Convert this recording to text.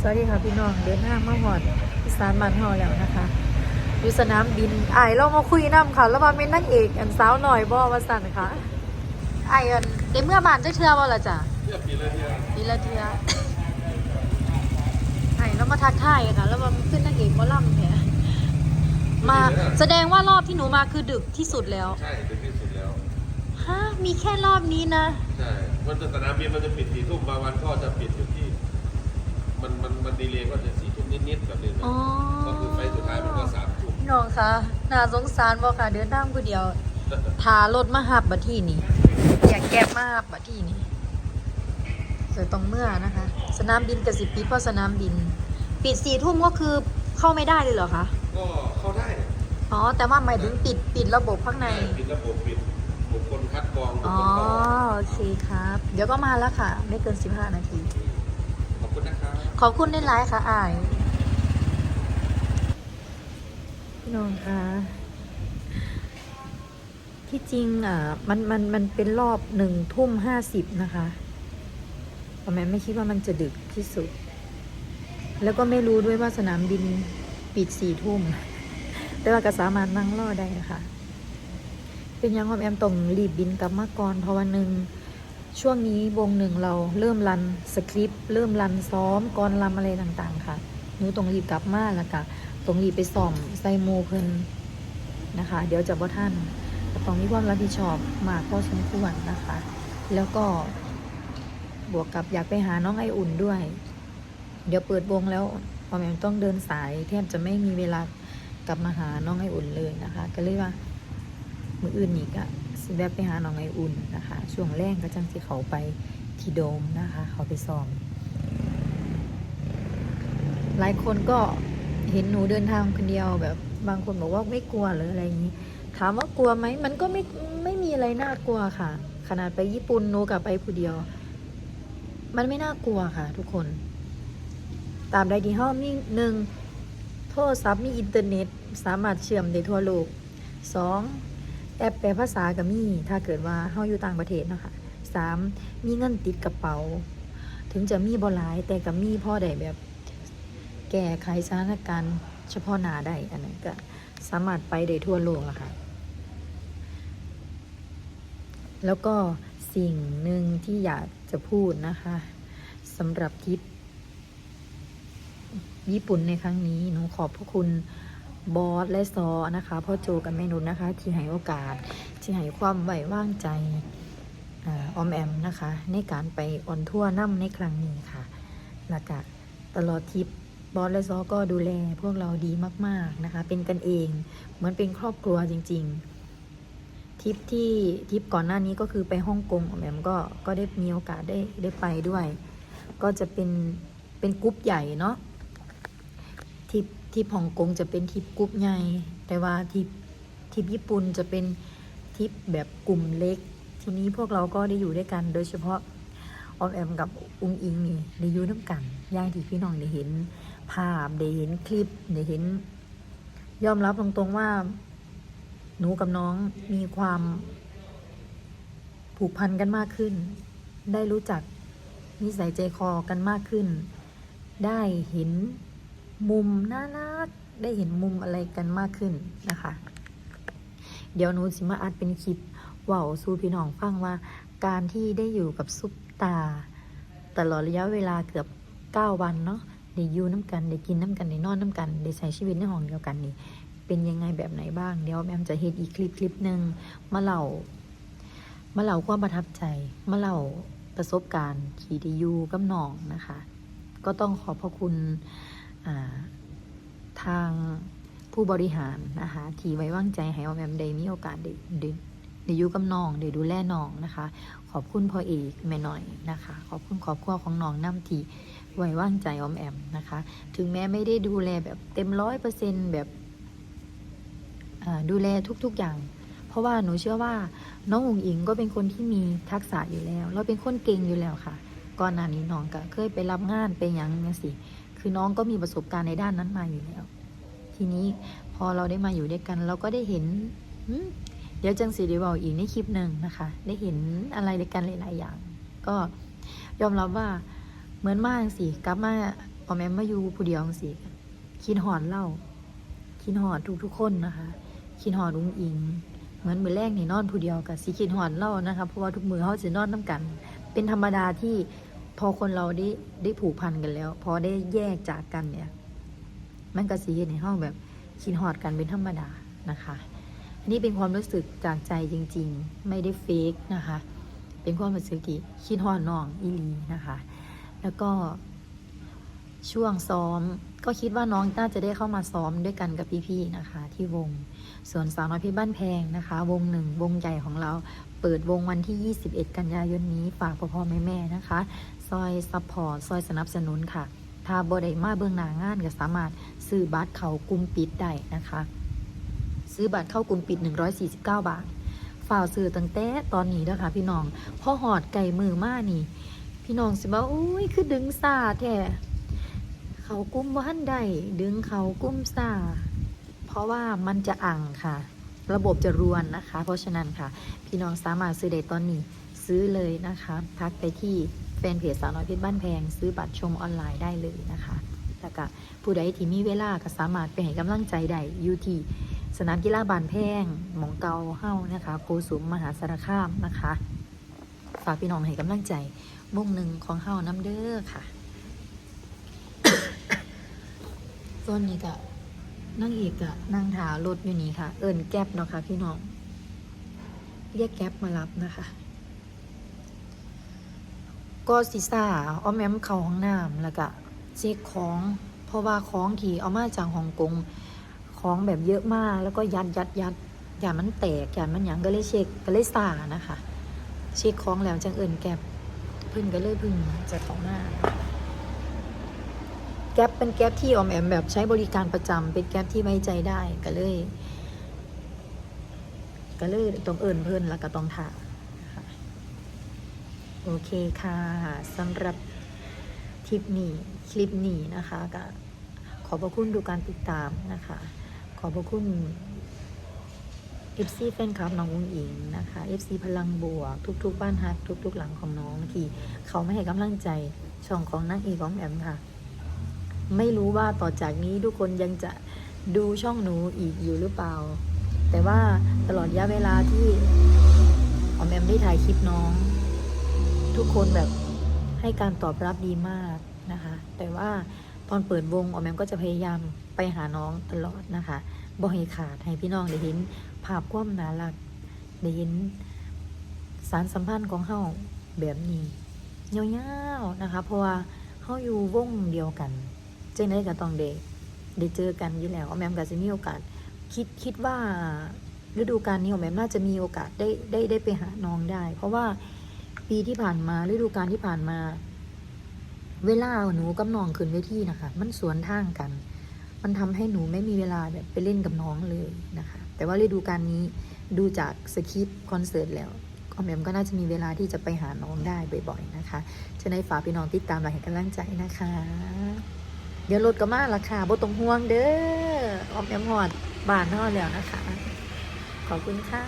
สวัสดีค่ะพี่น้องเดินทางมาหอดอีสานบ้านเฮาแล้วนะคะอยู่สนามบินไอ้ายเรามาคุยน้ำค่ะ แล้วมาเป็นนักเอกอันสาวหน่อยบ่ว่าสั่นค่ะไอ้ายอันได้เมื่อบานจะเทื่อบ่ล่ะจ้ะเทียบปีละเทียบปีละเทื่อไอ้ายเรามาทักทายค่ะ แล้วมาขึ้นนักเอกหมอลำเนี่ยมาแสดงว่ารอบที่หนูมาคือดึกที่สุดแล้วใช่ถึงที่สุดแล้วฮะมีแค่รอบนี้นะใช่วันสนามบินมันจะปิดสี่ทุ่มบางวันก็จะปิดอยู่ที่ มันมันมันดีเลยก็จะสี่ทุ่มนิดๆแบบนี้นะอ๋อ ก็คือไฟล์สุดท้ายมันก็สามทุ่มพี่น้องคะน่าสงสารบ่ค่ะ เดินทางผู้เดียวทารถมาหับบัดที่นี่อยากแก็บมาหับบัดที่นี่เกิดต้องเมื่อนะคะ สนามบินกับสิปิดเพราะสนามบิน ปิดสี่ทุ่มก็คือเข้าไม่ได้เลยเหรอคะ ก็เข้าได้อ๋อ แต่ว่าหมายถึงปิดปิดระบบข้างใน ปิดระบบปิดบุคคลคัดกรองบุคอ๋อ คลเข้าโอเคครับ เดี๋ยวก็มาแล้วค่ะ ไม่เกิน 15 นาทีขอบ คุณนะครับขอบคุณในไลน์ค่ะอายพี่น้องคะที่จริงอะมันมันมันเป็นรอบหนึ่งทุ่มห้าสิบนะคะแต่แม่ไม่คิดว่ามันจะดึกที่สุด แล้วก็ไม่รู้ด้วยว่าสนามบินปิดสี่ทุ่ม แต่ว่าก็สามารถนั่งรอได้นะคะ เป็นยังความแอมต้องรีบบินกลับมาก่อนเพราะวันหนึ่ง ช่วงนี้วงหนึ่งเราเริ่มรันสคริปต์เริ่มรันซ้อมก่อนรำอะไรต่างๆ ค่ะหนูต้องรีบกลับมาแล้วก็ต้องรีบไปส่อมใส่หมูเพิ่นนะคะ เดี๋ยวจะบ่ท่านก็ต้องมีความรับผิดชอบมากพอสมควรนะคะ แล้วก็บวกกับอยากไปหาน้องไออุ่นด้วย เดี๋ยวเปิดวงแล้วพอแม่ต้องเดินสายแทบจะไม่มีเวลากลับมาหาน้องไออุ่นเลยนะคะ ก็เลยว่ามืออื่นอีกอะ สิแบบไปหาน้องไออุ่นนะคะ ช่วงแรกก็จังสิเขาไปที่โดมนะคะ เขาไปซ้อม หลายคนก็เห็นหนูเดินทางคนเดียวแบบบางคนบอกว่าไม่กลัวหรืออะไรอย่างนี้ ถามว่ากลัวไหมมันก็ไม่ไม่มีอะไรน่ากลัวค่ะ ขนาดไปญี่ปุ่นหนูกับไปผู้เดียว มันไม่น่ากลัวค่ะ ทุกคน ตามใดที่ห้องมีหนึ่งโทรศัพท์มีอินเทอร์เน็ต สามารถเชื่อมได้ทั่วโลกสอง แอปแปลภาษากับมีถ้าเกิดว่าเฮาอยู่ต่างประเทศเนาะคะสามมีเงินติดกระเป๋า ถึงจะมีบ่หลายแต่กับมีพ่อได้แบบ แก้ไขสถานการณ์เฉพาะหน้าได้อันนั้นก็สามารถไปได้ทั่วโลกอะค่ะ แล้วก็สิ่งหนึ่งที่อยากจะพูดนะคะสำหรับทริปญี่ปุ่นในครั้งนี้หนูขอบพระคุณ บอสและซอนะคะพ่อโจกับแม่นุชนะคะ ที่ให้โอกาส ที่ให้ความไว้วางใจอออมแอมนะคะ ในการไปออนทัวร์น้ำในครั้งนี้ค่ะแล้วก็ตลอดทริปบอสและซอก็ดูแลพวกเราดีมากๆนะคะ เป็นกันเองเหมือนเป็นครอบครัวจริง ๆทริปที่ทริปก่อนหน้านี้ก็คือไปฮ่องกงออมแอมก็ก็ได้มีโอกาสได้ได้ไปด้วย ก็จะเป็นเป็นกรุ๊ปใหญ่เนาะ ทิปฮ่องกงจะเป็นทิปกรุ๊ปใหญ่ แต่ว่าทิปทิปญี่ปุ่นจะเป็นทิปแบบกลุ่มเล็ก ทีนี้พวกเราก็ได้อยู่ด้วยกัน โดยเฉพาะออมแอมกับอุงอิงนี่ได้อยู่น้ำกันย่างที่พี่น้องได้เห็นภาพได้เห็นคลิปได้เห็น ยอมรับตรงๆว่า หนูกับน้องมีความผูกพันกันมากขึ้น ได้รู้จักนิสัยใจคอกันมากขึ้น ได้เห็น มุมน่ารักได้เห็นมุมอะไรกันมากขึ้นนะคะ เดี๋ยวหนูสิมาอัดเป็นคลิปเว่าสู่พี่น้องฟังว่า การที่ได้อยู่กับซุปตา ตลอดระยะเวลาเกือบ 9 วันเนาะได้อยู่น้ำกันได้กินน้ำกันได้นอนน้ำกันได้ใช้ชีวิตในห้องเดียวกันนี่เป็นยังไงแบบไหนบ้างเดี๋ยวแอมจะเฮ็ดอีกคลิปคลิปหนึ่งมาเล่ามาเล่าความประทับใจมาเล่าประสบการณ์ที่ได้ยู่กับน้องนะคะ ก็ต้องขอบพระคุณ ทางผู้บริหารนะคะที่ไว้วางใจให้ออมแอมได้มีโอกาสได้ได้อยู่กับน้องได้ดูแลน้องนะคะ ขอบคุณพ่อเอกแม่หน่อยนะคะ ขอบคุณครอบครัวของน้องน้ำทีไว้วางใจออมแอมนะคะ ถึงแม้ไม่ได้ดูแลแบบเต็มร้อยเปอร์เซ็นแบบดูแลทุก ๆอย่าง เพราะว่าหนูเชื่อว่าน้องอุ๋งอิงก็เป็นคนที่มีทักษะอยู่แล้ว เราเป็นคนเก่งอยู่แล้วค่ะ ก่อนหน้านี้น้องก็เคยไปรับงานไปยังเนี่ยสิ คือน้องก็มีประสบการณ์ในด้านนั้นมาอยู่แล้ว ทีนี้พอเราได้มาอยู่ด้วยกัน เราก็ได้เห็นเดี๋ยวจังสีเดียวบอกอีกในคลิปหนึ่งนะคะ ได้เห็นอะไรในกันหลาย ๆ อย่าง ก็ยอมรับว่าเหมือนมากสิกลับมาพอแอมมาอยู่ผู้เดียวสิคิดหอดเล่าคิดหอดทุก ๆ คนนะคะคิดหอดอุ้งอิง เหมือนมือแรกนี่นอนผู้เดียวกับสิคิดหอดเล่านะคะเพราะว่าทุกมือเขาจะนอนน้กัน เป็นธรรมดาที่ พอคนเราได้ได้ผูกพันกันแล้ว พอได้แยกจากกันเนี่ย มันก็สีในห้องแบบคิดหอดกันเป็นธรรมดานะคะอันนี้เป็นความรู้สึกจากใจจริง ๆ ไม่ได้เฟกนะคะ เป็นความรู้สึกที่คิดหอดน้องอีลีนะคะ แล้วก็ช่วงซ้อมก็คิดว่าน้องน่าจะได้เข้ามาซ้อมด้วยกันกับพี่ๆนะคะ ที่วงส่วนสาวน้อยพชรบ้านแพงนะคะ วงหนึ่งวงใหญ่ของเรา เปิดวงวันที่ 21 กันยายนนี้ฝากพ่อพ่อแม่แม่ๆนะคะ ซอยซัพพอร์ตซอยสนับสนุนค่ะ ถ้าบอได้มาเบื้องหน้างานก็สามารถซื้อบัตรเข้ากลุ่มปิดได้นะคะ ซื้อบัตรเข้ากลุ่มปิด 149 บาทฝ่าซื้อตั้งแต่ตอนนี้นะคะพี่น้องพอหอดไก่มือมานี่ พี่น้องสิว่าอุ้ยคือดึงซาแท้เขากุ้มบ้านใดดึงเขากุ้มซาเพราะว่ามันจะอ่างค่ะ ระบบจะรวนนะคะ เพราะฉะนั้นค่ะ พี่น้องสามารถซื้อได้ตอนนี้ซื้อเลยนะคะทักไปที่ แฟนเพจสาวน้อยเพชรบ้านแพง ซื้อบัตรชมออนไลน์ได้เลยนะคะแล้วก็ผู้ใดที่มีเวลาก็สามารถไปให้กำลังใจได้อยู่ที่สนามกีฬาบานแพงหมองเกาเฮ้านะคะโกสุมมหาสารคามนะคะ ฝากพี่น้องให้กำลังใจมุ่งหนึ่งของเฮ้าน้ำเด้อค่ะส่วนนี้ก็นั่งอีกอะนั่งถารถอยู่นี่ค่ะ เอิญแก๊บเนาะค่ะพี่น้อง เรียกแก๊บมารับนะคะ ก็ซิซ่าเอาแมมเข้าห้องน้ำแล้วก็เช็คของ เพราะว่าของที่เอามาจากฮ่องกงของแบบเยอะมากแล้วก็ยัดยัดยัดอย่ามันแตกอย่ามันหยังก็เลยเช็คก็เลยซ่านะคะเช็คของแล้วจังเอิญแก๊บพิ่นก็เลยพึ่งจะเข้าหน้าแก๊ปเป็นแก๊ปที่ออมแอมแบบใช้บริการประจำเป็นแก๊ปที่ไว้ใจได้ก็เลย ก็เลยต้องเอิญเพิ่นแล้วก็ต้องถาม โอเคค่ะสำหรับทริปนี้คลิปนี้นะคะก็ขอบพระคุณดูการติดตามนะคะ ขอบพระคุณ FC แฟนคลับน้องอุ้งอิงนะคะ FC พลังบวก ทุก ๆ บ้านฮักทุก ๆ หลังของน้องที่เขาไม่ให้กำลังใจช่องของนางเอกออมแอมค่ะ ไม่รู้ว่าต่อจากนี้ทุกคนยังจะดูช่องหนูอีกอยู่หรือเปล่า แต่ว่าตลอดระยะเวลาที่ออมแอมได้ถ่ายคลิปน้อง ทุกคนแบบให้การตอบรับดีมากนะคะ แต่ว่าตอนเปิดวงออมแอมก็จะพยายามไปหาน้องตลอดนะคะบ่ให้ขาดให้พี่น้องได้เห็นภาพความน่ารักได้เห็นสารสัมพันธ์ของเฮาแบบนี้ยาวๆนะคะ เพราะว่าเฮาอยู่วงเดียวกันเจ๊งได้กับตองเดได้เจอกันอยู่แล้วออมแอมก็จะมีโอกาสคิดคิดว่าฤดูกาลนี้ออมแอมน่าจะมีโอกาสได้ได้ได้ไปหาน้องได้ เพราะว่า ปีที่ผ่านมาฤดูกาลที่ผ่านมา เวลาหนูกับน้องขึ้นเวทีนะคะ มันสวนทางกัน มันทำให้หนูไม่มีเวลาแบบไปเล่นกับน้องเลยนะคะ แต่ว่าฤดูกาลนี้ดูจากสคริปต์คอนเสิร์ตแล้วออมแอมก็น่าจะมีเวลาที่จะไปหาน้องได้บ่อยๆนะคะจะได้ฝากพี่น้องติดตามและให้กำลังใจนะคะ เดี๋ยวรถก็มาละค่ะบ่ต้องห่วงเด้อออมแอมหอดบานนอแล้วนะคะ ขอบคุณค่ะ